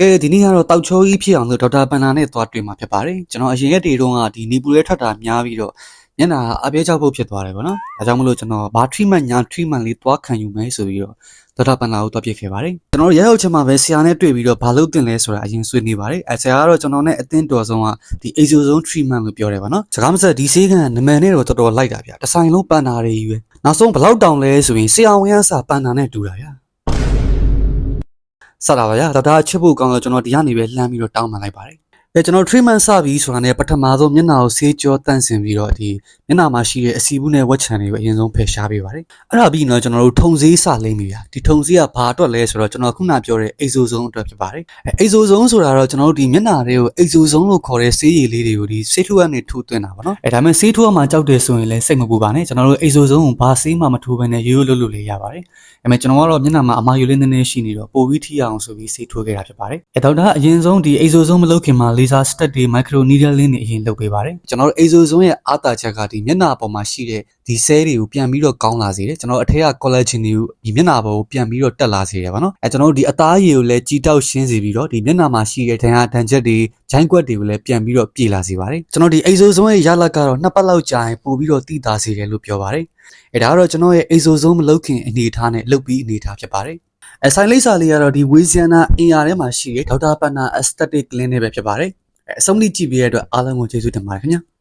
ကဲဒီနေ့ကတော့တောက်ချောကြီးဖြစ်အောင်လို့ဒေါက်တာပန်နာနဲ့သွားတွေ့မှာဖြစ်ပါတယ်ကျွန်တော်အရင်ရက်တွေတုန်းကဒီနီပူရဲထွက်တာများပြီးတော့မျက်နှာအပြဲကြောက်ဖို့ဖြစ်သွားတယ်ပေါ့နော်ဒါကြောင့်မလို့ကျွန်တော်ဘာ treatment ညာ treatment လေးသွားခံယူမယ်ဆိုပြီးတော့ဒေါက်တာပန်နာကိုသွားပြခဲ့ပါတယ်ကျွန်တော်ရဲဟုတ်ချက်မှာပဲဆရာနဲ့တွေ့ပြီးတော့ဘာလုပ်တင်လဲဆိုတာအရင်ဆွေးနွေးပါတယ်အဲဆရာကတော့ကျွန်တော်နဲ့အသင်းတော်ဆုံးကဒီ exosome treatment လို့ပြောတယ်ပေါ့နော်စကားမဆက်ဒီဆေးကန်နမန်နဲ့တော့တော်တော်လိုက်တာဗျတစ်ဆိုင်လုံးပန်နာတွေကြီးပဲနောက်ဆုံးဘယ်လောက်တောင်လဲဆိုရင်ဆရာဝန်ကစာပန်နာနဲ့တူတာဗျ စတာပါဗျာဒါဒါချစ်ဖို့ကောင်းတော့ကျွန်တော်ဒီကနေပဲလှမ်းပြီးတော့တောင်းပန်လိုက်ပါတယ် အဲကျွန်တော် treatment စပြီးဆိုတာနဲ့ပထမဆုံးမျက်နှာကိုဆေးကြောတန့်စင်ပြီးတော့ဒီမျက်နှာမှာရှိတဲ့အစီဘူးနဲ့ဝက်ချန်တွေကိုအရင်ဆုံးဖယ်ရှားပေးပါတယ်အဲ့ဒါပြီးတော့ကျွန်တော်တို့ထုံဆေးစလိမ့်ပြီဗျာဒီထုံဆေးကဘာအတွက်လဲဆိုတော့ကျွန်တော်ခုနပြောတဲ့ exosome အတွက်ဖြစ်ပါတယ်အဲ exosome ဆိုတာတော့ကျွန်တော်တို့ဒီမျက်နှာတွေကို exosome လို့ခေါ်တဲ့ဆေးရည်လေးတွေကိုဒီဆေးထိုးကနေထိုးသွင်းတာပါနော်အဲဒါပေမဲ့ဆေးထိုးမှကြောက်တယ်ဆိုရင်လည်းစိတ်မပူပါနဲ့ကျွန်တော်တို့ exosome ကိုဘာဆေးမှမထိုးဘဲနဲ့ရိုးရိုးလွတ်လွတ်လေးရပါတယ်ဒါပေမဲ့ကျွန်တော်ကတော့မျက်နှာမှာအမာယူလေးနည်းနည်းရှိနေတော့ပိုပြီးထိအောင်ဆိုပြီးဆေးထိုးခဲ့တာဖြစ်ပါတယ်။အဲဒေါက်တာအရင်ဆုံးဒီ exosome မလုပ်ခင်မှာ laser stat တွေ micro needling တွေအရင်လုပ်ပေးပါတယ်။ကျွန်တော်တို့ exosome ရဲ့အားသာချက်ကဒီမျက်နှာပေါ်မှာရှိတဲ့ဒီ cell တွေကိုပြန်ပြီးတော့ကောင်းလာစေတယ်။ကျွန်တော်တို့အထက်က collagen တွေကိုဒီမျက်နှာပေါ်ကိုပြန်ပြီးတော့တက်လာစေတယ်ဗောနော်။အဲကျွန်တော်တို့ဒီအသားရည်ကိုလည်းကြီးတောက်ရှင်းစေပြီးတော့ဒီမျက်နှာမှာရှိတဲ့ဒဏ်ရာဒဏ်ချက်တွေဂျိုင်းကွက်တွေကိုလည်းပြန်ပြီးတော့ပြေလာစေပါတယ်။ကျွန်တော်ဒီ exosome ရဲ့ရလဒ်ကတော့နှစ်ပတ်လောက်ကြာရင်ပို့ပြီးတော့တည်တာစေတယ်လို့ပြောပါတယ်။အဲဒါကတော့ကျွန်တော်ရဲ့ exosome မလုပ်ခင်အနေအထားနဲ့လုပ်ပြီးအနေအထားဖြစ်ပါတယ်။ အဆိုင်လိပ်စာလေးကတော့ဒီ Wesiana အင်ယာထဲမှာရှိတဲ့ဒေါက်တာပန်နာ aesthetic clinic ပဲဖြစ်ပါတယ်။အဲအဆုံးထိကြည့်ပေးရတဲ့အတွက်အားလုံးကိုကျေးဇူးတင်ပါတယ်ခင်ဗျာ။